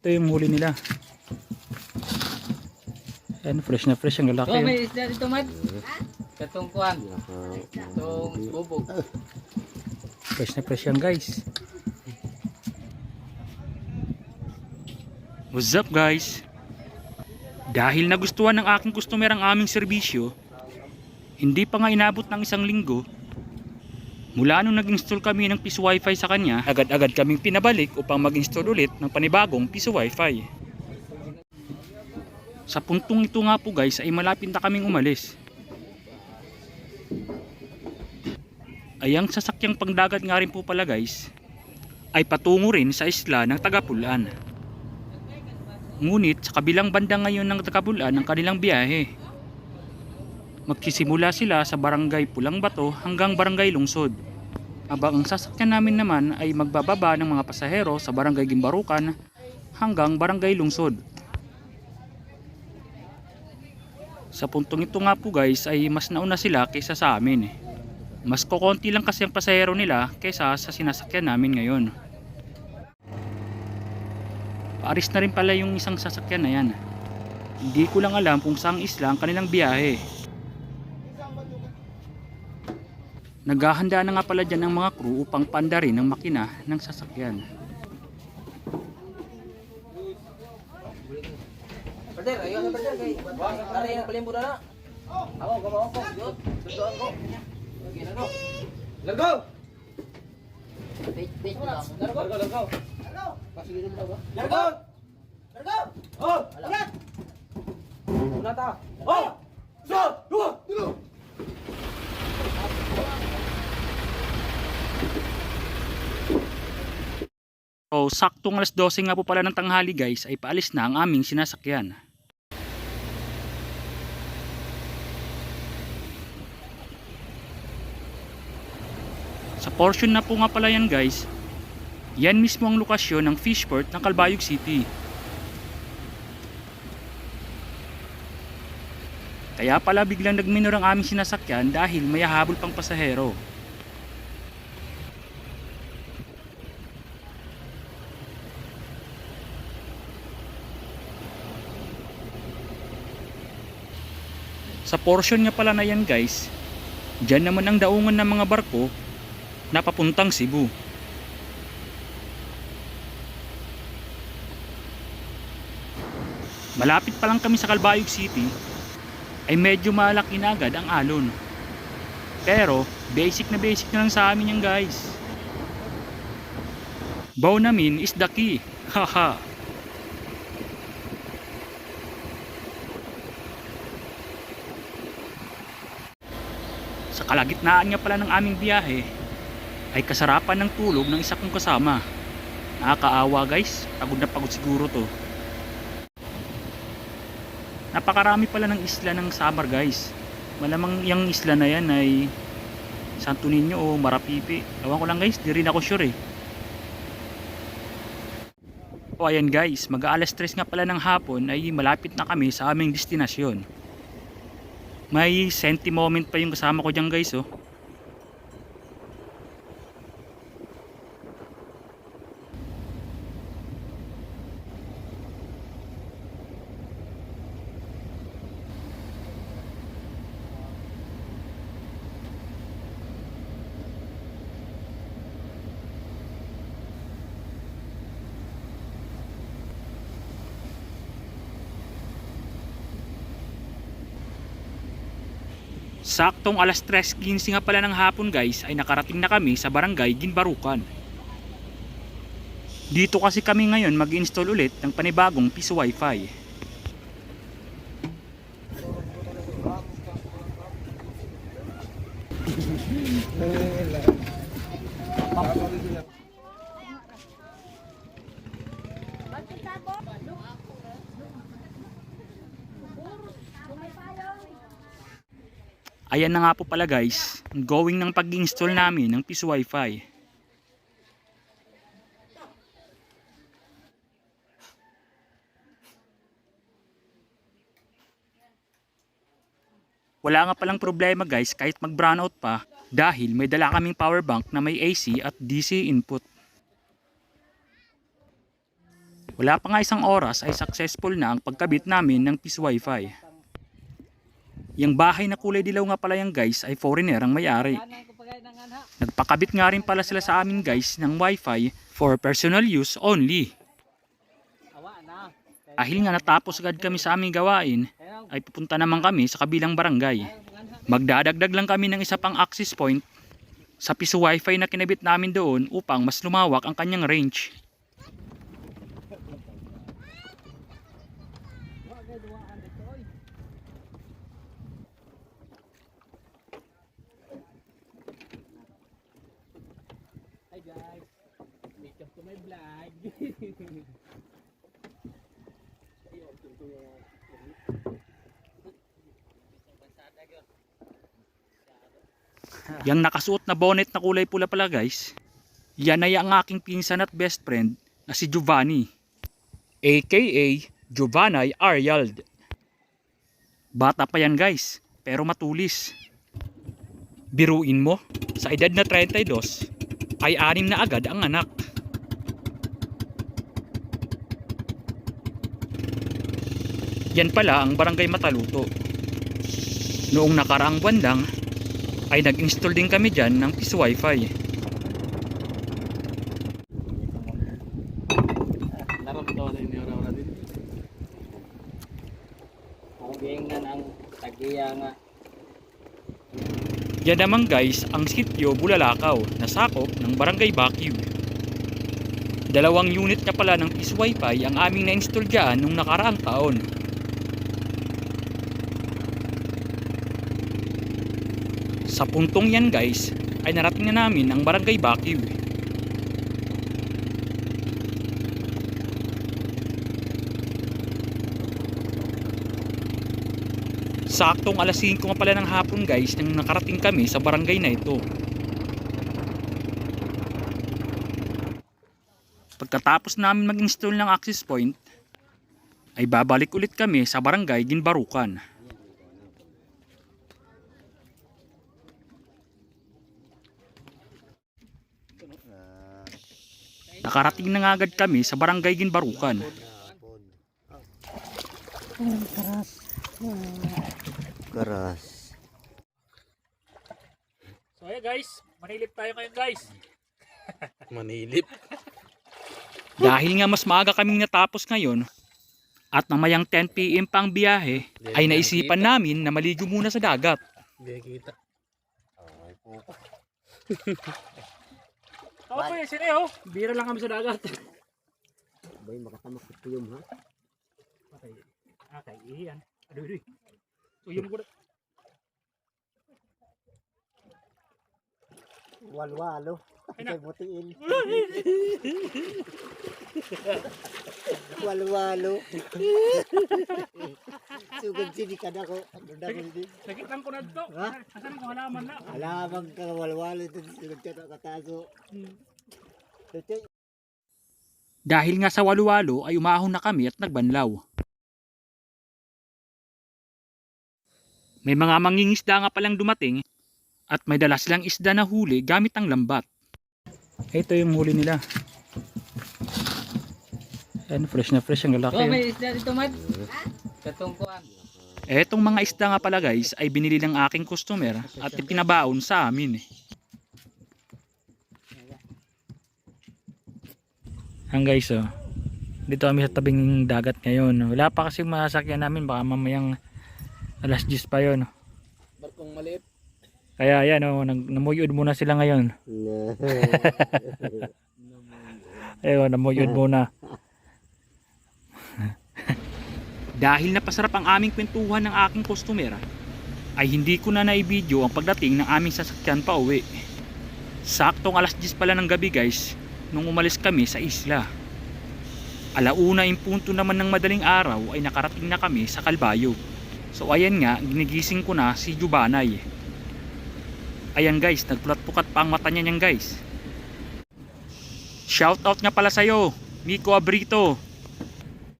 Ito yung huli nila. Ayan, fresh na fresh ang lalaki. Oh, may isda dito, Mad. Katong kuhan. Katong bubog. Fresh na fresh yan guys. What's up guys? Dahil nagustuhan ng aking customer ang aming serbisyo, hindi pa nga inabot ng isang linggo, mula nung nag-install kami ng piso wifi sa kanya, agad-agad kaming pinabalik upang mag-install ulit ng panibagong piso wifi. Sa puntong ito nga po guys ay malapit na kaming umalis. ay ang sasakyang pangdagat nga rin po pala guys ay patungo rin sa isla ng Tagapulan. Ngunit sa kabilang banda ngayon ng Tagapulan ang kanilang biyahe. Magsisimula sila sa barangay Pulang Bato hanggang barangay Lungsod. Habang ang sasakyan namin naman ay magbababa ng mga pasahero sa barangay Gimbarukan hanggang barangay Lungsod. Sa puntong ito nga po guys ay mas nauna sila kaysa sa amin. Mas kokonti lang kasi ang pasahero nila kaysa sa sinasakyan namin ngayon. Paaris na rin pala yung isang sasakyan na yan. Hindi ko lang alam kung saang isla ang kanilang biyahe. Naghahanda na nga pala dyan ng mga crew upang panda rin ang makina ng sasakyan. Brother, ayun na brother. Ano yan, palimbo na na. Ako, gamawa ko. Yun, susuan ko. Okay, wait lang. Largo, largo, largo. Largo! Ba? Largo! Oh! Ulat ah! Oh! Saktong alas 12 nga po pala ng tanghali guys ay paalis na ang aming sinasakyan. Sa portion na po nga pala yan guys, yan mismo ang lokasyon ng fishport ng Calbayog City. Kaya pala biglang nagminor ang aming sinasakyan dahil may habol pang pasahero. Sa portion nga pala na yan guys, dyan naman ang daungan ng mga barko na papuntang Cebu. Malapit pa lang kami sa Calbayog City ay medyo malaki na agad ang alon. Pero basic na basic na lang sa amin yan guys. Bow namin is the key. Haha. Sa kalagitnaan nga pala ng aming biyahe ay kasarapan ng tulog ng isa kong kasama. Nakakaawa guys, pagod na pagod siguro to. Napakarami pala ng isla ng Samar guys. Malamang yung isla na yan ay Santo Niño o Marapipi. Ewan ko lang guys, di rin ako sure eh. O ayan guys, mag alas 3 nga pala ng hapon ay malapit na kami sa aming destinasyon. May senti moment pa yung kasama ko dyan guys oh. Saktong alas 3.15 nga pala ng hapon guys ay nakarating na kami sa barangay Ginbarukan. Dito kasi kami ngayon mag-install ulit ng panibagong piso wifi. Ayan na nga po pala guys, going ng pag-install namin ng piso wifi. Wala nga palang problema guys kahit mag brownout pa dahil may dala kaming power bank na may AC at DC input. Wala pa nga isang oras ay successful na ang pagkabit namin ng Peace Wi-Fi. Yung bahay na kulay dilaw nga pala yan guys ay foreigner ang may-ari. Nagpakabit nga rin pala sila sa amin guys ng Wi-Fi for personal use only. Dahil nga natapos agad kami sa aming gawain, ay pupunta naman kami sa kabilang barangay. Magdadagdag lang kami ng isa pang access point sa piso wifi na kinabit namin doon upang mas lumawak ang kanyang range. Yang nakasuot na bonnet na kulay pula pala guys, yan ay ang aking pinsan at best friend na si Giovanni. AKA Giovanni Aryald. Bata pa yan guys, pero matulis. Biruin mo, sa edad na 32, ay anim na agad ang anak. Yan pala ang barangay Mataluto. Noong nakaraang buwan lang, ay nag-install din kami dyan ng Peace Wi-Fi. Yan naman guys ang sityo Bulalakaw na sakop ng Barangay Baguio. Dalawang unit na pala ng Peace Wi-Fi ang aming na-install dyan nung nakaraang taon. Sa puntong yan guys ay narating na namin ang Barangay Baguio. Saktong alas 5 nga pala ng hapon guys nang nakarating kami sa barangay na ito. Pagkatapos namin mag-install ng access point, ay babalik ulit kami sa barangay Ginbarukan. Nakarating na nga agad kami sa barangay Ginbarukan. Karas. So ayan guys, manilip tayo ngayon guys. Manilip. Dahil nga mas maaga kaming natapos ngayon at mamayang 10pm pa ang biyahe, ay naisipan namin na maligo muna sa dagat. Hindi kita. Ay po. Ako po yung sineho, bira lang kami sa dagat. Bay, makatamak ko yung ha. Okay, okay, iyan. Aduh, aduh. Tuyong ko na. Walwalo. Kay butiin. Walwalo. Sugod sini ka na ko. Ano na ko din. Sakit lang ko na ito. Ha? Asan ko halaman na? Alamang ka walwalo ito. Sugod ka na kataso. Ito Dahil nga sa walu-walo ay umahon na kami at nagbanlaw. May mga mangingisda nga palang dumating at may dala silang isda na huli gamit ang lambat. Ito yung huli nila. Ayan, fresh na fresh ang lalaki. Oh, oh. may isda dito, Mad. Katungkuan. Etong mga isda nga pala guys ay binili ng aking customer at ipinabaon sa amin. eh. Ang guys oh. Dito kami sa tabing dagat ngayon. Wala pa kasi masakyan namin baka mamayang alas 10 pa yon. Barkong maliit. Kaya yan oh, nag namuyod muna sila ngayon. Ayun, namuyod muna. Dahil napasarap ang aming kwentuhan ng aking customer, ay hindi ko na naibidyo ang pagdating ng aming sasakyan pa uwi. Saktong alas 10 pala ng gabi guys, nung umalis kami sa isla. Alauna yung punto naman ng madaling araw ay nakarating na kami sa Kalbayo. So ayan nga, ginigising ko na si Jubanay. Ayan guys, nagpulat-pukat pa ang mata niya niyan guys. Shoutout nga pala sa'yo, Miko Abrito.